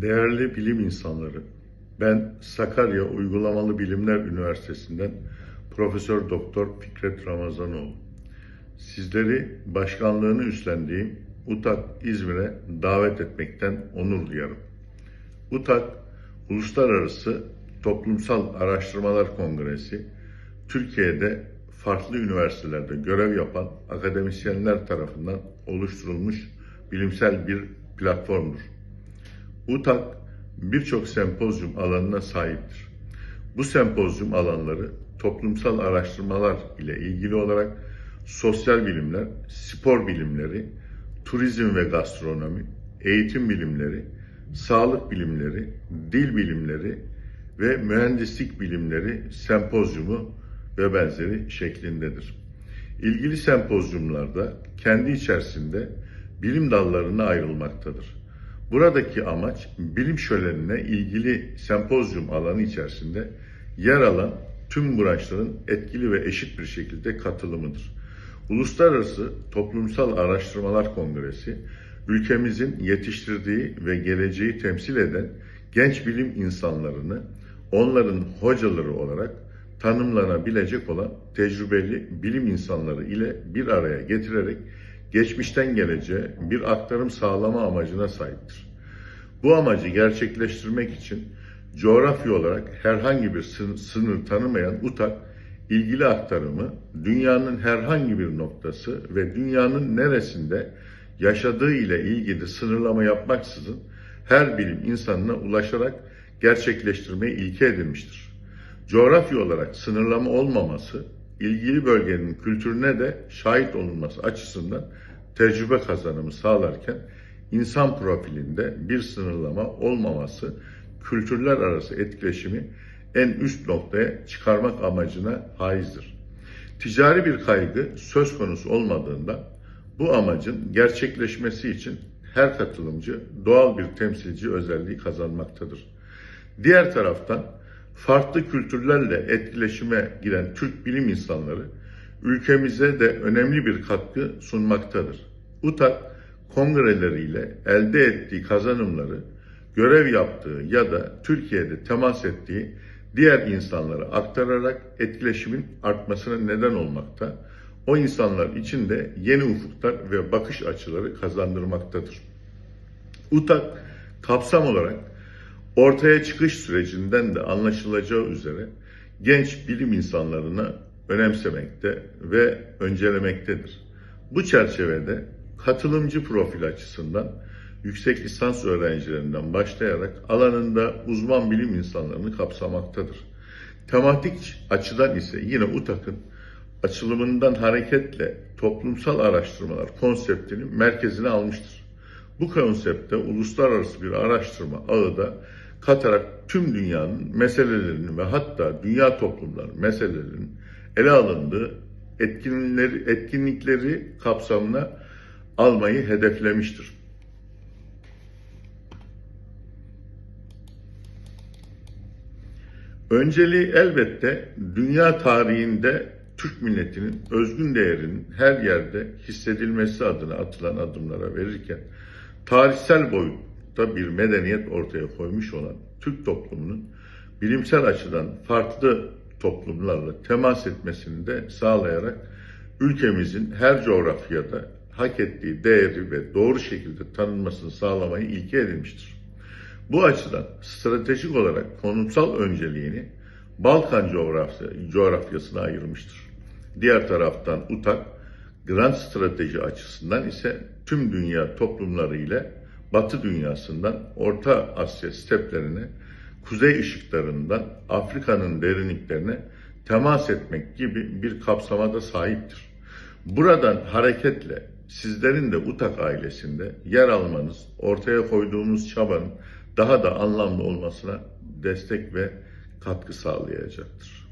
Değerli bilim insanları, ben Sakarya Uygulamalı Bilimler Üniversitesi'nden Profesör Doktor Fikret Ramazanoğlu. Sizleri başkanlığını üstlendiğim UTAK İzmir'e davet etmekten onur duyarım. UTAK, Uluslararası Toplumsal Araştırmalar Kongresi, Türkiye'de farklı üniversitelerde görev yapan akademisyenler tarafından oluşturulmuş bilimsel bir platformdur. UTAK birçok sempozyum alanına sahiptir. Bu sempozyum alanları toplumsal araştırmalar ile ilgili olarak sosyal bilimler, spor bilimleri, turizm ve gastronomi, eğitim bilimleri, sağlık bilimleri, dil bilimleri ve mühendislik bilimleri sempozyumu ve benzeri şeklindedir. İlgili sempozyumlarda kendi içerisinde bilim dallarına ayrılmaktadır. Buradaki amaç bilim şölenine ilgili sempozyum alanı içerisinde yer alan tüm branşların etkili ve eşit bir şekilde katılımıdır. Uluslararası Toplumsal Araştırmalar Kongresi, ülkemizin yetiştirdiği ve geleceği temsil eden genç bilim insanlarını onların hocaları olarak tanımlanabilecek olan tecrübeli bilim insanları ile bir araya getirerek geçmişten geleceğe bir aktarım sağlama amacına sahiptir. Bu amacı gerçekleştirmek için coğrafya olarak herhangi bir sın- sınır tanımayan UTAK, ilgili aktarımı dünyanın herhangi bir noktası ve dünyanın neresinde yaşadığı ile ilgili sınırlama yapmaksızın her bilim insanına ulaşarak gerçekleştirmeyi ilke edinmiştir. Coğrafya olarak sınırlama olmaması, ilgili bölgenin kültürüne de şahit olunması açısından tecrübe kazanımı sağlarken insan profilinde bir sınırlama olmaması kültürler arası etkileşimi en üst noktaya çıkarmak amacına haizdir. Ticari bir kaygı söz konusu olmadığında bu amacın gerçekleşmesi için her katılımcı doğal bir temsilci özelliği kazanmaktadır. Diğer taraftan farklı kültürlerle etkileşime giren Türk bilim insanları ülkemize de önemli bir katkı sunmaktadır. UTAK kongreleriyle elde ettiği kazanımları görev yaptığı ya da Türkiye'de temas ettiği diğer insanlara aktararak etkileşimin artmasına neden olmakta. O insanlar için de yeni ufuklar ve bakış açıları kazandırmaktadır. UTAK kapsam olarak ortaya çıkış sürecinden de anlaşılacağı üzere genç bilim insanlarını önemsemekte ve öncelemektedir. Bu çerçevede katılımcı profil açısından yüksek lisans öğrencilerinden başlayarak alanında uzman bilim insanlarını kapsamaktadır. Tematik açıdan ise yine UTAK'ın açılımından hareketle toplumsal araştırmalar konseptinin merkezine almıştır. Bu konsepte uluslararası bir araştırma ağı da katarak tüm dünyanın meselelerini ve hatta dünya toplumları meselelerinin ele alındığı etkinlikleri, etkinlikleri kapsamına almayı hedeflemiştir. Önceliği elbette dünya tarihinde Türk milletinin özgün değerinin her yerde hissedilmesi adına atılan adımlara verirken tarihsel boyutta bir medeniyet ortaya koymuş olan Türk toplumunun bilimsel açıdan farklı toplumlarla temas etmesini de sağlayarak ülkemizin her coğrafyada hak ettiği değeri ve doğru şekilde tanınmasını sağlamayı ilke edinmiştir. Bu açıdan stratejik olarak konumsal önceliğini Balkan coğrafya, coğrafyasına ayırmıştır. Diğer taraftan UTAK, grand strateji açısından ise tüm dünya toplumları ile Batı dünyasından Orta Asya steplerine, kuzey ışıklarından Afrika'nın derinliklerine temas etmek gibi bir kapsamada sahiptir. Buradan hareketle sizlerin de UTAK ailesinde yer almanız, ortaya koyduğumuz çabanın daha da anlamlı olmasına destek ve katkı sağlayacaktır.